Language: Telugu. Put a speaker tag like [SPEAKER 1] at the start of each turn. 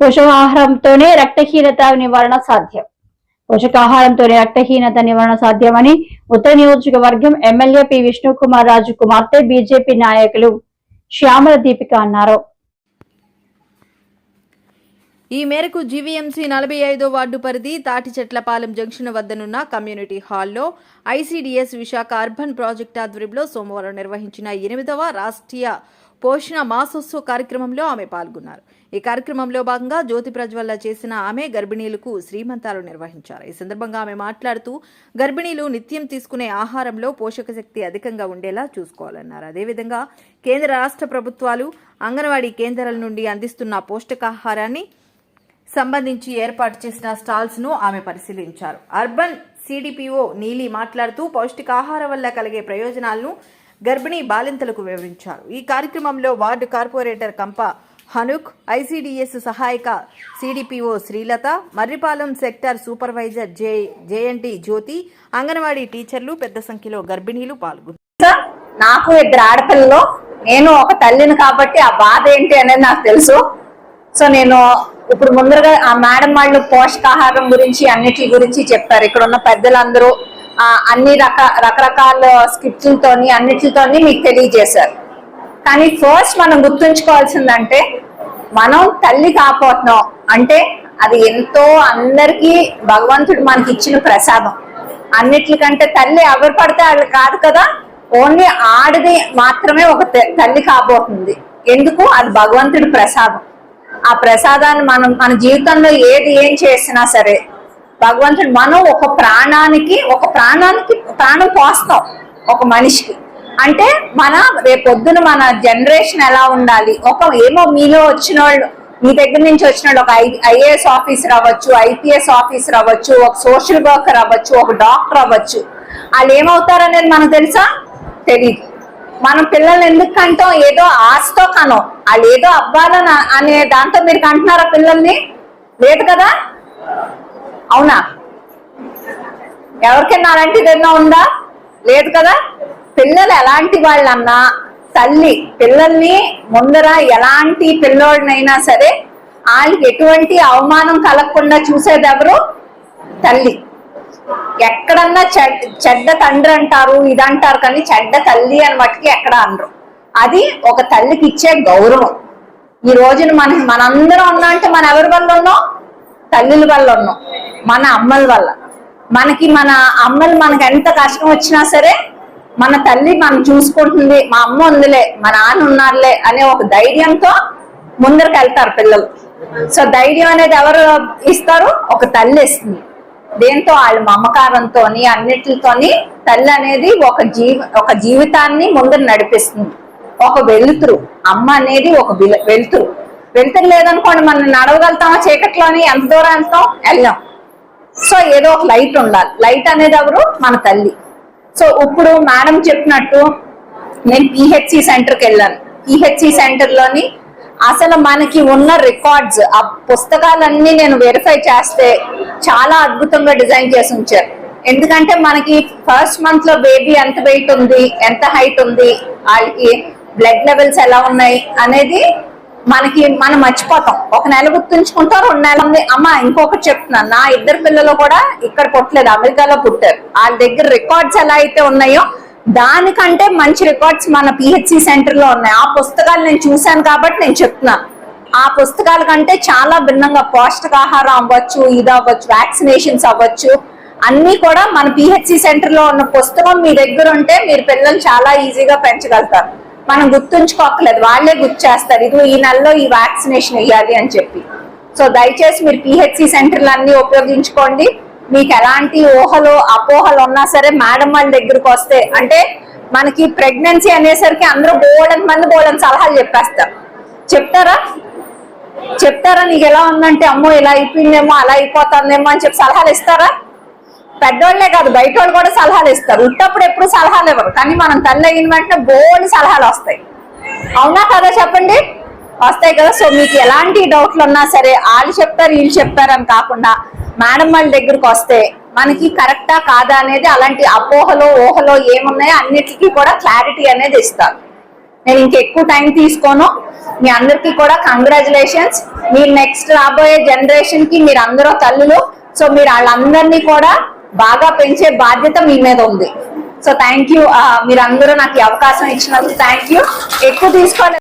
[SPEAKER 1] పోషకాహారంతోనే రక్తహీనత నివారణ సాధ్యం. పోషకాహారంతోనే రక్తహీనత నివారణ సాధ్యమని ఉత్తర నియోజకవర్గం ఎమ్మెల్యే పి. విష్ణుకుమార్ రాజు కుమార్తె బీజేపీ నాయకులు శ్యామల దీపిక అన్నారు.
[SPEAKER 2] ఈ మేరకు జీవీఎంసీ నలభై ఐదో వార్డు పరిధి తాటి చెట్లపాలెం జంక్షన్ వద్దనున్న కమ్యూనిటీ హాల్లో ఐసీడీఎస్ విశాఖ అర్బన్ ప్రాజెక్ట్ ఆధ్వర్యంలో సోమవారం నిర్వహించిన ఎనిమిదవ రాష్ట్రీయ పోషణ మాసోత్సవ కార్యక్రమంలో ఆమె పాల్గొన్నారు. ఈ కార్యక్రమంలో భాగంగా జ్యోతి ప్రజ్వల్ల చేసిన ఆమె గర్భిణీలకు శ్రీమంతాలు నిర్వహించారు. ఈ సందర్భంగా ఆమె మాట్లాడుతూ గర్భిణీలు నిత్యం తీసుకునే ఆహారంలో పోషక శక్తి అధికంగా ఉండేలా చూసుకోవాలన్నారు. అదేవిధంగా కేంద్ర రాష్ట్ర ప్రభుత్వాలు అంగన్వాడీ కేంద్రాల నుండి అందిస్తున్న పోషకాహారాన్ని సంబంధించి ఏర్పాటు చేసిన స్టాల్స్ను ఆమె పరిశీలించారు. అర్బన్ సిడిపిఓ నీలి మాట్లాడుతూ పౌష్టికాహారం వల్ల కలిగే ప్రయోజనాలను గర్భిణీ బాలింతలకు వివరించారు. ఈ కార్యక్రమంలో ward corporator Kampa Hanok ICDS సహాయక CDPO Srilatha Marripalem sector supervisor J JNT Jyothi anganwadi టీచర్లు పెద్ద సంఖ్యలో గర్భిణీలు పాల్గొన్నారు.
[SPEAKER 3] సార్, నాకు ఇద్దరు ఆడపిల్లలు నేను ఒక తల్లిని కాబట్టి ఆ బాధ ఏంటి అనేది నాకు తెలుసు. సో నేను ఇప్పుడు ముందరగా ఆ మేడం వాళ్ళు పోషకాహారం గురించి అన్నిటి గురించి చెప్పారు. ఇక్కడ ఉన్న పెద్దలందరూ అన్ని రక రకరకాల స్కిట్లతోని అన్నిటితోని మీకు తెలియజేశారు. కానీ ఫస్ట్ మనం గుర్తుంచుకోవాల్సిందంటే మనం తల్లి కాపోతున్నాం అంటే అది ఎంతో అందరికీ భగవంతుడు మనకి ఇచ్చిన ప్రసాదం. అన్నిటికంటే తల్లి ఎవరు పడితే వాళ్ళు కాదు కదా ఓన్లీ ఆడది మాత్రమే ఒక తల్లి కాబోతుంది. ఎందుకు? అది భగవంతుడి ప్రసాదం. ఆ ప్రసాదాన్ని మనం మన జీవితంలో ఏది ఏం చేసినా సరే భగవంతుడు మనం ఒక ప్రాణానికి ఒక ప్రాణానికి ప్రాణం పోస్తాం ఒక మనిషికి. అంటే మన రేపొద్దున మన జనరేషన్ ఎలా ఉండాలి? ఒక ఏమో మీలో వచ్చిన వాళ్ళు మీ దగ్గర నుంచి వచ్చిన ఒక ఐఏఎస్ ఆఫీసర్ అవ్వచ్చు ఐపీఎస్ ఆఫీసర్ అవ్వచ్చు ఒక సోషల్ వర్కర్ అవ్వచ్చు ఒక డాక్టర్ అవ్వచ్చు. వాళ్ళు ఏమవుతారనేది మనకు తెలుసా? తెలియదు మనం పిల్లల్ని ఎందుకు కంటాం? ఏదో ఆశతో కనం వాళ్ళు ఏదో అవ్వాలని అనే దాంతో మీరు కంటున్నారా పిల్లల్ని? లేదు కదా? అవునా? ఎవరికైనా అలాంటిది ఏదైనా ఉందా? లేదు కదా? పిల్లలు ఎలాంటి వాళ్ళన్నా తల్లి పిల్లల్ని ముందర ఎలాంటి పిల్లోడినైనా సరే వాళ్ళకి ఎటువంటి అవమానం కలగకుండా చూసేది ఎవరు తల్లి. ఎక్కడన్నా చెడ్డ తండ్రి అంటారు ఇది అంటారు కానీ చెడ్డ తల్లి అని మట్టుకి ఎక్కడ అనరు. అది ఒక తల్లికి ఇచ్చే గౌరవం. ఈ రోజున మన మనందరం ఉన్నా అంటే మన తల్లుల వల్ల ఉన్నాం మన అమ్మల వల్ల. మనకి మన అమ్మలు మనకి ఎంత కష్టం వచ్చినా సరే మన తల్లి మనం చూసుకుంటుంది మా అమ్మ ఉందిలే మా నాన్న ఉన్నారులే అనే ఒక ధైర్యంతో ముందరికి వెళ్తారు పిల్లలు. సో ధైర్యం అనేది ఎవరు ఇస్తారు? ఒక తల్లి ఇస్తుంది. దేంతో? వాళ్ళ మమకారంతో అన్నిటితోని తల్లి అనేది ఒక జీవ ఒక జీవితాన్ని ముందర నడిపిస్తుంది. ఒక వెలుతురు అమ్మ అనేది ఒక వెలుతురు. వెలుతురు లేదనుకోండి మనం నడవగలుగుతామా? చీకట్లోని ఎంత దూరం వెళ్తాం? వెళ్ళాం. సో ఏదో ఒక లైట్ ఉండాలి. లైట్ అనేది ఎవరు? మన తల్లి. సో ఇప్పుడు మేడం చెప్పినట్టు నేను పిహెచ్సి సెంటర్కి వెళ్ళాను. పిహెచ్సి సెంటర్లోని అసలు మనకి ఉన్న రికార్డ్స్ ఆ పుస్తకాలన్నీ నేను వెరిఫై చేస్తే చాలా అద్భుతంగా డిజైన్ చేసి ఉంచారు. ఎందుకంటే మనకి ఫస్ట్ మంత్లో బేబీ ఎంత వెయిట్ ఉంది ఎంత హైట్ ఉంది వాళ్ళకి బ్లడ్ లెవెల్స్ ఎలా ఉన్నాయి అనేది మనకి మనం మర్చిపోతాం. ఒక నెల గుర్తుంచుకుంటాం రెండు నెలల ఉంది. అమ్మ ఇంకొకటి చెప్తున్నాను నా ఇద్దరు పిల్లలు కూడా ఇక్కడ పుట్టలేదు అమెరికాలో పుట్టారు. వాళ్ళ దగ్గర రికార్డ్స్ ఎలా అయితే ఉన్నాయో దానికంటే మంచి రికార్డ్స్ మన పిహెచ్సి సెంటర్లో ఉన్నాయి. ఆ పుస్తకాలు నేను చూశాను కాబట్టి నేను చెప్తున్నాను. ఆ పుస్తకాల కంటే చాలా భిన్నంగా పౌష్టికాహారం అవ్వచ్చు ఇది అవ్వచ్చు వ్యాక్సినేషన్స్ అవ్వచ్చు. అన్ని కూడా మన పిహెచ్సి సెంటర్లో ఉన్న పుస్తకం మీ దగ్గర ఉంటే మీరు పిల్లలు చాలా ఈజీగా పెంచగలుగుతారు. మనం గుర్తుంచుకోకలేదు వాళ్ళే గుర్తు చేస్తారు ఇది ఈ నెలలో ఈ వ్యాక్సినేషన్ వేయాలి అని చెప్పి. సో దయచేసి మీరు పిహెచ్సి సెంటర్లు అన్ని ఉపయోగించుకోండి. మీకు ఎలాంటి ఊహలు అపోహలు ఉన్నా సరే మేడం వాళ్ళ దగ్గరకు వస్తే అంటే మనకి ప్రెగ్నెన్సీ అనేసరికి అందరూ బోల్డన్ మంది బోల్డన్ సలహాలు చెప్పేస్తారు. చెప్తారా? చెప్తారా? నీకు ఎలా ఉందంటే అమ్మో ఇలా అయిపోయిందేమో అలా అయిపోతుందేమో అని చెప్పి సలహాలు ఇస్తారా? పెద్దోళ్ళే కాదు బయట వాళ్ళు కూడా సలహాలు ఇస్తారు. ఉట్టప్పుడు ఎప్పుడు సలహాలు ఇవ్వరు. కానీ మనం తల్లి అయిన వెంటనే బోల్డ్ సలహాలు వస్తాయి. అవునా కదా చెప్పండి? వస్తాయి కదా. సో మీకు ఎలాంటి డౌట్లు ఉన్నా సరే వాళ్ళు చెప్తారు వీళ్ళు చెప్తారు అని కాకుండా మేడం వాళ్ళ దగ్గరకు వస్తే మనకి కరెక్టా కాదా అనేది అలాంటి అపోహలో ఊహలో ఏమున్నాయో అన్నిటికీ కూడా క్లారిటీ అనేది ఇస్తారు. నేను ఇంకెక్కువ టైం తీసుకోను. మీ అందరికీ కూడా కంగ్రాచులేషన్స్. మీరు నెక్స్ట్ రాబోయే జనరేషన్కి మీరు అందరూ తల్లులు. సో మీరు వాళ్ళందరినీ కూడా బాగా పెంచే బాధ్యత మీ మీద ఉంది. సో థ్యాంక్ యూ మీరందరూ నాకు ఈ అవకాశం ఇచ్చినందుకు థ్యాంక్ యూ ఎక్కువ తీసుకోలేదు